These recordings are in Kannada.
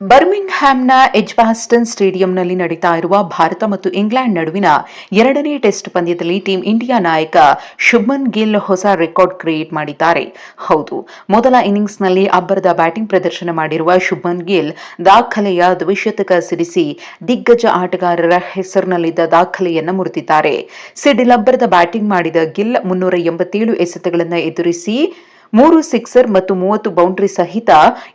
ಬರ್ಮಿಂಗ್ಹ್ಯಾಮ್ನ ಎಜ್ಬಾಸ್ಟನ್ ಸ್ಟೇಡಿಯಂನಲ್ಲಿ ನಡೀತಾ ಇರುವ ಭಾರತ ಮತ್ತು ಇಂಗ್ಲೆಂಡ್ ನಡುವಿನ ಎರಡನೇ ಟೆಸ್ಟ್ ಪಂದ್ಯದಲ್ಲಿ ಟೀಂ ಇಂಡಿಯಾ ನಾಯಕ ಶುಭ್ಮನ್ ಗಿಲ್ ಹೊಸ ರೆಕಾರ್ಡ್ ಕ್ರಿಯೇಟ್ ಮಾಡಿದ್ದಾರೆ. ಹೌದು, ಮೊದಲ ಇನ್ನಿಂಗ್ಸ್ನಲ್ಲಿ ಅಬ್ಬರದ ಬ್ಯಾಟಿಂಗ್ ಪ್ರದರ್ಶನ ಮಾಡಿರುವ ಶುಭ್ಮನ್ ಗಿಲ್ ದಾಖಲೆಯ ದ್ವಿಶತಕ ಸಿಡಿಸಿ ದಿಗ್ಗಜ ಆಟಗಾರರ ಹೆಸರಿನಲ್ಲಿದ್ದ ದಾಖಲೆಯನ್ನು ಮುರಿದಿದ್ದಾರೆ. ಸಿಡಿಲ್ ಅಬ್ಬರದ ಬ್ಯಾಟಿಂಗ್ ಮಾಡಿದ ಗಿಲ್ ಮುನ್ನೂರ ಎಂಬತ್ತೇಳು ಎಸೆತಗಳನ್ನು ಎದುರಿಸಿ ಮೂರು ಸಿಕ್ಸರ್ ಮತ್ತು ಮೂವತ್ತು ಬೌಂಡ್ರಿ ಸಹಿತ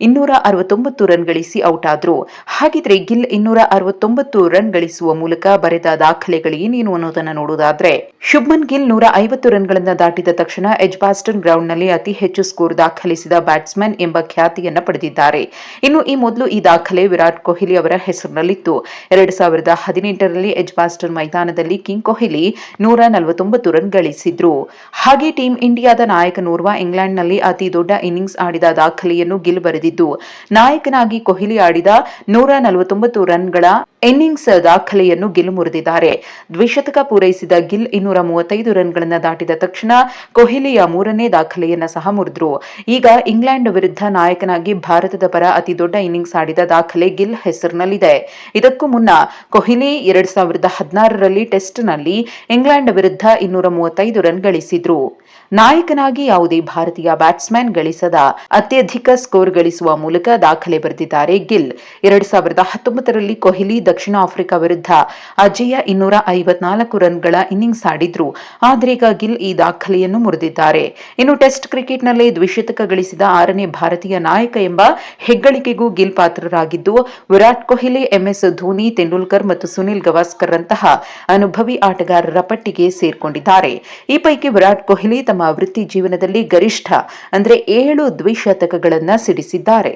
ಇನ್ನೂರ ಅರವತ್ತೊಂಬತ್ತು ರನ್ ಗಳಿಸಿ ಔಟ್ ಆದ್ರು. ಹಾಗಿದ್ರೆ ಗಿಲ್ ಇನ್ನೂರ ಅರವತ್ತೊಂಬತ್ತು ರನ್ ಗಳಿಸುವ ಮೂಲಕ ಬರೆದ ದಾಖಲೆಗಳೇನೇನು ಅನ್ನೋದನ್ನ ನೋಡುವುದಾದ್ರೆ ಶುಭ್ಮನ್ ಗಿಲ್ ನೂರ ಐವತ್ತು ರನ್ಗಳನ್ನ ದಾಟಿದ ತಕ್ಷಣ ಎಜ್ಬಾಸ್ಟನ್ ಗ್ರೌಂಡ್ನಲ್ಲಿ ಅತಿ ಹೆಚ್ಚು ಸ್ಕೋರ್ ದಾಖಲಿಸಿದ ಬ್ಯಾಟ್ಸ್ಮನ್ ಎಂಬ ಖ್ಯಾತಿಯನ್ನ ಪಡೆದಿದ್ದಾರೆ. ಇನ್ನು ಈ ಮೊದಲು ಈ ದಾಖಲೆ ವಿರಾಟ್ ಕೊಹ್ಲಿ ಅವರ ಹೆಸರಿನಲ್ಲಿತ್ತು. ಎರಡ್ ಸಾವಿರದ ಹದಿನೆಂಟರಲ್ಲಿ ಎಜ್ಬಾಸ್ಟನ್ ಮೈದಾನದಲ್ಲಿ ಕಿಂಗ್ ಕೊಹ್ಲಿ ನೂರ ನಲವತ್ತೊಂಬತ್ತು ರನ್ ಗಳಿಸಿದ್ರು. ಹಾಗೆ ಟೀಂ ಇಂಡಿಯಾದ ನಾಯಕನೋರ್ವ ಅತಿ ದೊಡ್ಡ ಇನ್ನಿಂಗ್ಸ್ ಆಡಿದ ದಾಖಲೆಯನ್ನು ಗಿಲ್ ಬರೆದಿದ್ದು ನಾಯಕನಾಗಿ ಕೊಹ್ಲಿ ಆಡಿದ ನೂರ ನಲವತ್ತೊಂಬತ್ತು ರನ್ಗಳ ಇನ್ನಿಂಗ್ಸ್ ದಾಖಲೆಯನ್ನು ಗಿಲ್ ಮುರಿದಿದ್ದಾರೆ. ದ್ವಿಶತಕ ಪೂರೈಸಿದ ಗಿಲ್ ಇನ್ನೂರ ಮೂವತ್ತೈದು ರನ್ಗಳನ್ನು ದಾಟಿದ ತಕ್ಷಣ ಕೊಹ್ಲಿಯ ಮೂರನೇ ದಾಖಲೆಯನ್ನ ಸಹ ಮುರಿದ್ರು. ಈಗ ಇಂಗ್ಲೆಂಡ್ ವಿರುದ್ಧ ನಾಯಕನಾಗಿ ಭಾರತದ ಪರ ಅತಿ ದೊಡ್ಡ ಇನ್ನಿಂಗ್ಸ್ ಆಡಿದ ದಾಖಲೆ ಗಿಲ್ ಹೆಸರಿನಲ್ಲಿದೆ. ಇದಕ್ಕೂ ಮುನ್ನ ಕೊಹ್ಲಿ ಎರಡ್ ಸಾವಿರದ ಹದಿನಾರರಲ್ಲಿ ಟೆಸ್ಟ್ನಲ್ಲಿ ಇಂಗ್ಲೆಂಡ್ ವಿರುದ್ಧ ಇನ್ನೂರ ಮೂವತ್ತೈದು ರನ್ ಗಳಿಸಿದ್ರು. ನಾಯಕನಾಗಿ ಯಾವುದೇ ಭಾರತೀಯ ಬ್ಯಾಟ್ಸ್ಮನ್ ಗಳಿಸದ ಅತ್ಯಧಿಕ ಸ್ಕೋರ್ ಗಳಿಸುವ ಮೂಲಕ ದಾಖಲೆ ಬರೆದಿದ್ದಾರೆ ಗಿಲ್. ಎರಡ್ ಸಾವಿರದ ಹತ್ತೊಂಬತ್ತರಲ್ಲಿ ಕೊಹ್ಲಿ ದಕ್ಷಿಣ ಆಫ್ರಿಕಾ ವಿರುದ್ಧ ಅಜೇಯ ಇನ್ನೂರ ಐವತ್ನಾಲ್ಕು ರನ್ಗಳ ಇನ್ನಿಂಗ್ಸ್ ಆಡಿದ್ರು. ಆದರೆ ಈಗ ಗಿಲ್ ಈ ದಾಖಲೆಯನ್ನು ಮುರಿದಿದ್ದಾರೆ. ಇನ್ನು ಟೆಸ್ಟ್ ಕ್ರಿಕೆಟ್ನಲ್ಲಿ ದ್ವಿಶತಕ ಗಳಿಸಿದ ಆರನೇ ಭಾರತೀಯ ನಾಯಕ ಎಂಬ ಹೆಗ್ಗಳಿಕೆಗೂ ಗಿಲ್ ಪಾತ್ರರಾಗಿದ್ದು, ವಿರಾಟ್ ಕೊಹ್ಲಿ, ಎಂಎಸ್ ಧೋನಿ, ತೆಂಡೂಲ್ಕರ್ ಮತ್ತು ಸುನಿಲ್ ಗವಾಸ್ಕರ್ ರಂತಹ ಅನುಭವಿ ಆಟಗಾರರ ಪಟ್ಟಿಗೆ ಸೇರ್ಕೊಂಡಿದ್ದಾರೆ. ಈ ಪೈಕಿ ವಿರಾಟ್ ಕೊಹ್ಲಿ ತಮ್ಮ ವೃತ್ತಿ ಜೀವನದಲ್ಲಿ ಗರಿಷ್ಠ ಅಂದ್ರೆ ಏಳು ದ್ವಿಶತಕಗಳನ್ನ ಸಿಡಿಸಿದ್ದಾರೆ.